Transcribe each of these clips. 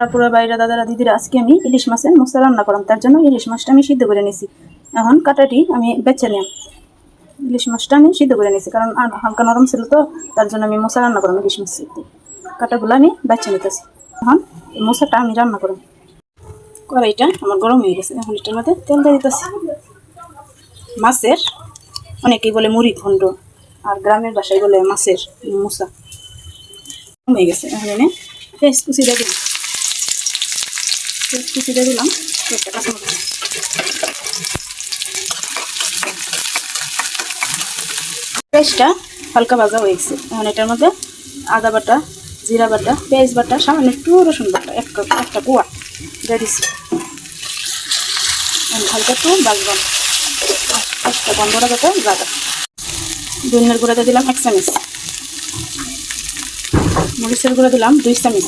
তারপরে বাইরে দাদারা, দিদিরা, আজকে আমি ইলিশ মাছের মশলা রান্না করলাম, তার জন্য ইলিশ মাছটা আমি সিদ্ধ করে নিয়েছি এখন কাটাটি আমি বেছে নিলাম। ইলিশ মাছটা আমি সিদ্ধ করে নিয়েছি কারণ আর হালকা নরম ছিল তো, তার জন্য আমি মশলা রান্না করলাম ইলিশ মাছ কাটাগুলো আমি বেছে নিতেছি। এখন মশলাটা আমি রান্না করলাম। কড়াইটা আমার গরম হয়ে গেছে, এখন এটার মধ্যে তেল দিয়ে দিতেছি। মাছের, অনেকেই বলে মুড়ি খণ্ড আর গ্রামের বাসায় বলে মাছের মুসা হয়ে গেছে, এখন এনে পেস্ট কুচি দিয়ে দিলাম দিলাম। একটা কাঁচামরিচ পেস্টটা হালকা ভাজা গেছে। এখন এটার মধ্যে আদা বাটা, জিরা বাটা, পেঁয়াজ বাটা, সামান্য একটু রসুন বাটা, এক কাপ, একটা কুয়া দিয়ে দিচ্ছি। হালকা একটু বাজবাম পেস্টটা বন্ধটা যাতে ভাজা ধনিয়ার গুঁড়াতে দিলাম এক চামচ। মরিচের গুঁড়া দিলাম দুই চামচ।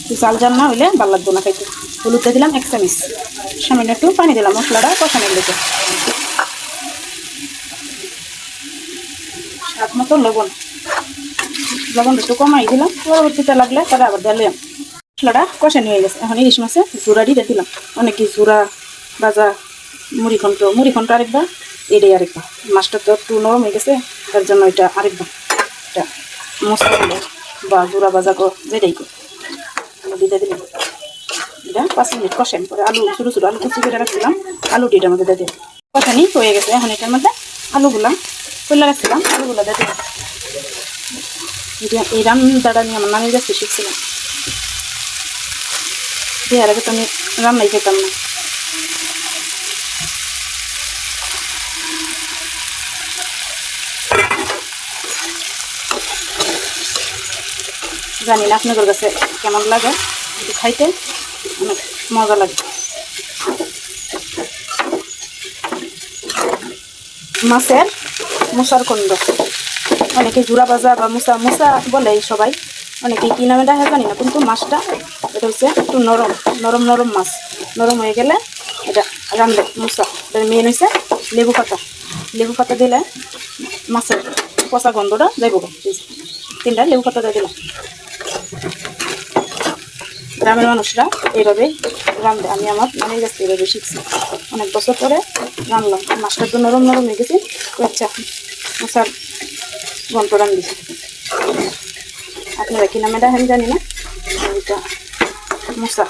একটু চাল জাল না হইলে ভালো লাগবে না খাইতে। হলুদটা দিলাম এক চামচ। সামান্য একটু পানি দিলাম মশলাটা কষানোর লেগে। স্বাদ মতো লবণ। লবণ একটু কমাই দিলাম। পরবর্তীতে লাগলে তারা আবার দিলাম মশলাটা কষানি হয়ে গেছে। এখন ইলিশ মাছে জোড়া দিয়ে দিলাম। অনেক জোড়া ভাজা মুড়ি ঘন্ট মুড়ি ঘন্ট আরেকবার, এটাই আরেকবার। মাছটা তো একটু নরম হয়ে গেছে, তার জন্য এটা আরেকবার। এটা মশলা বা জোড়া কো যেটাই কো দিতে দিলাম। এটা পাঁচ মিনিট কষেন পরে আলু ছোটো ছোটো আলু কুচি করে রাখছিলাম। আলুটি এটার মধ্যে দিয়ে দিলাম। কষানি হয়ে গেছে। এখন এটার মধ্যে আলুগুলা খুলে রাখছিলাম। আলুগুলা এটা- এই রান্নাটা আমি আমার নানির কাছে শিখছিলাম। বিয়ের আগে তো আমি রান্নাই খেতাম না। জানি না আপনাদের কাছে কেমন লাগে খাইতে। অনেক মজা লাগে মাছের মুসার কন্দ অনেকে জুড়া ভাজা বা মুসা মুসা বলে সবাই। অনেকে কি নামে দেখা জানি না, কিন্তু মাছটা এটা হচ্ছে একটু নরম নরম নরম মাছ। নরম হয়ে গেলে এটা রান্ধে মুসা। এটার মেন হয়েছে লেবু পাতা। লেবু পাতা দিলে মাছের পচা গন্ধটা যাইব তিনটা লেবু পাতা দিয়ে দিলাম। গ্রামের মানুষরা এইভাবে রান্ধে আমি আমার নানির কাছ এইভাবে শিখছি। অনেক বছর পরে রান্নলাম মাছটা তো নরম নরম হয়ে গেছে। আচ্ছা মশার গল্প রান্ধিছি আপনারা কি নামে দেখেন জানি না? এটা মশা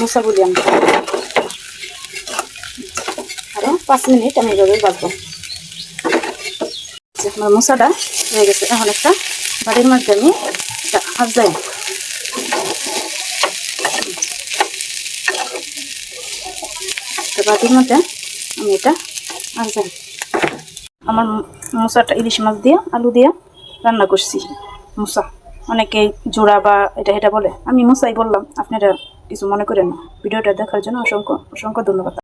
মশা বলি আমি। আরও পাঁচ মিনিট আমি এইভাবে বাঁচবো আমার মশাটা হয়ে গেছে। এখন একটা বাড়ির মধ্যে আমি হাত যাই একটা বাটির মধ্যে আমি এটা আর আমার মশাটা ইলিশ মাছ দিয়ে, আলু দিয়ে রান্না করছি। মশা, অনেকে জোড়া বা এটা এটা বলে। আমি মশাই বললাম, আপনারা কিছু মনে করেন না। ভিডিওটা দেখার জন্য অসংখ্য অসংখ্য ধন্যবাদ।